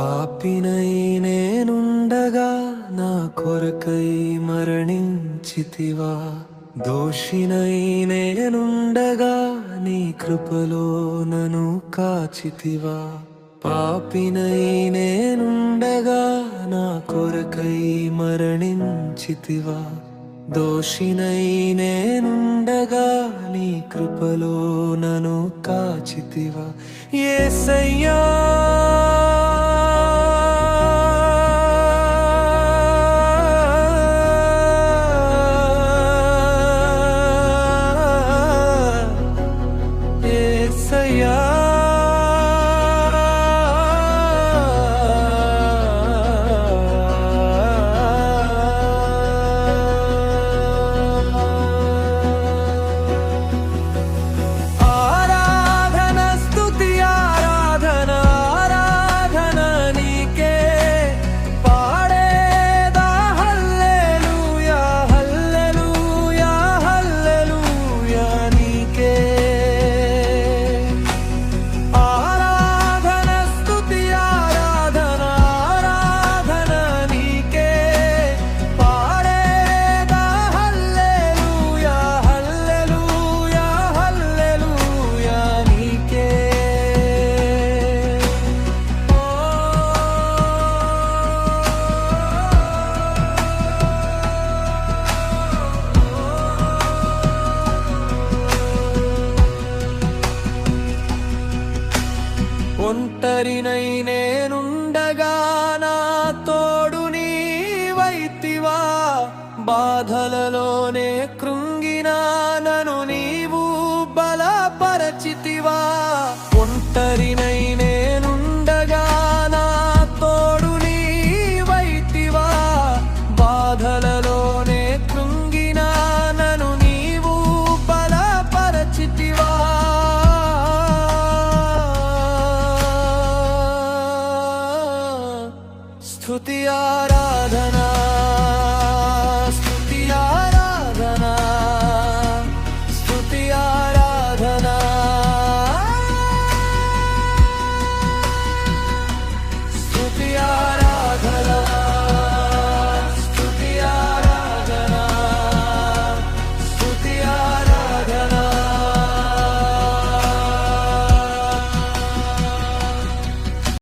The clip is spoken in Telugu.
పాపినై నేనుండగా నా కొరకై మరణించితివా. దోషినై నేనుండగా నీ కృపలో నను కాచితివా. పాపినై నేనుండగా నా కొరకై మరణించితివా. దోషినై నేనుండగా నీ కృపలో నను కాచితివా. ఏసయ్యా! ఏసయ్యా ఒంటరినై నేనుండగా నా తోడు నీవైతివా. బాధలలోనే కృంగినా నను నీవు బలపరచితివా. ఒంటరినై స్థుతి ఆరాధన.